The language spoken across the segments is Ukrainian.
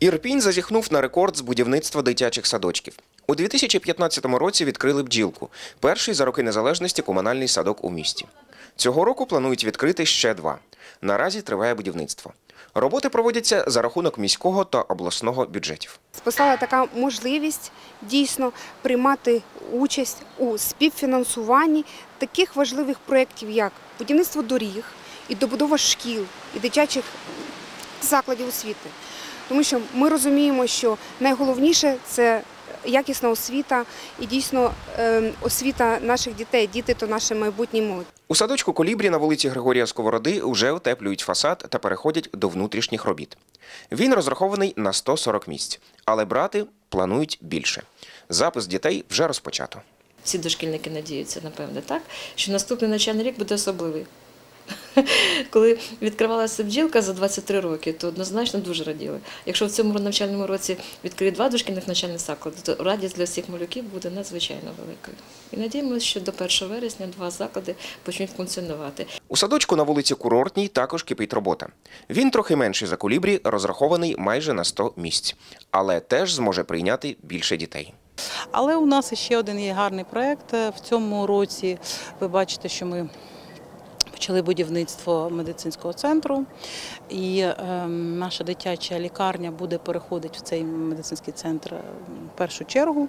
Ірпінь зазіхнув на рекорд з будівництва дитячих садочків. У 2015 році відкрили бджілку, перший за роки незалежності комунальний садок у місті. Цього року планують відкрити ще два. Наразі триває будівництво. Роботи проводяться за рахунок міського та обласного бюджетів. Постала така можливість дійсно приймати участь у співфінансуванні таких важливих проєктів, як будівництво доріг і добудова шкіл і дитячих закладів освіти. Тому що ми розуміємо, що найголовніше це якісна освіта і дійсно ем, освіта наших дітей. Діти то наше майбутнє молодь. У садочку Колібрі на вулиці Григорія Сковороди вже утеплюють фасад та переходять до внутрішніх робіт. Він розрахований на 140 місць, але брати планують більше. Запис дітей вже розпочато. Всі дошкільники надіються, напевне, так, що наступний навчальний рік буде особливий. Коли відкривалася бджілка за 23 роки, то однозначно дуже раділи. Якщо в цьому навчальному році відкриють два дошкільних навчальних заклади, то радість для всіх малюків буде надзвичайно великою. І надіємося, що до 1 вересня два заклади почнуть функціонувати. У садочку на вулиці Курортній також кипить робота. Він трохи менший за колібрі, розрахований майже на 100 місць, але теж зможе прийняти більше дітей. Але у нас ще один є гарний проєкт. В цьому році ви бачите, що ми почали будівництво медицинського центру, і е, наша дитяча лікарня буде переходити в цей медицинський центр е, в першу чергу.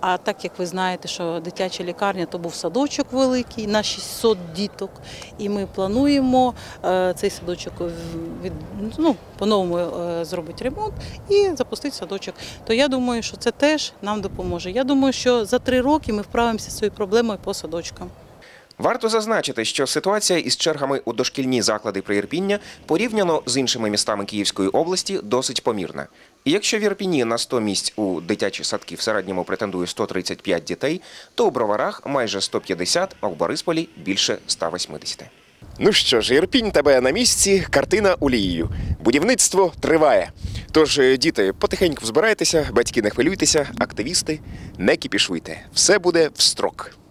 А так як ви знаєте, що дитяча лікарня то був садочок великий на 600 діток, і ми плануємо е, цей садочок від, ну, по-новому е, зробити ремонт і запустити садочок. То я думаю, що це теж нам допоможе. Я думаю, що за три роки ми вправимося з цією проблемою по садочкам. Варто зазначити, що ситуація із чергами у дошкільні заклади при Ірпіння порівняно з іншими містами Київської області досить помірна. І якщо в Ірпіні на 100 місць у дитячі садки в середньому претендує 135 дітей, то у Броварах майже 150, а в Борисполі більше 180. Ну що ж, Ірпінь тебе на місці, картина олією. Будівництво триває. Тож, діти, потихеньку збирайтеся, батьки не хвилюйтеся, активісти, не кіпішуйте. Все буде в строк.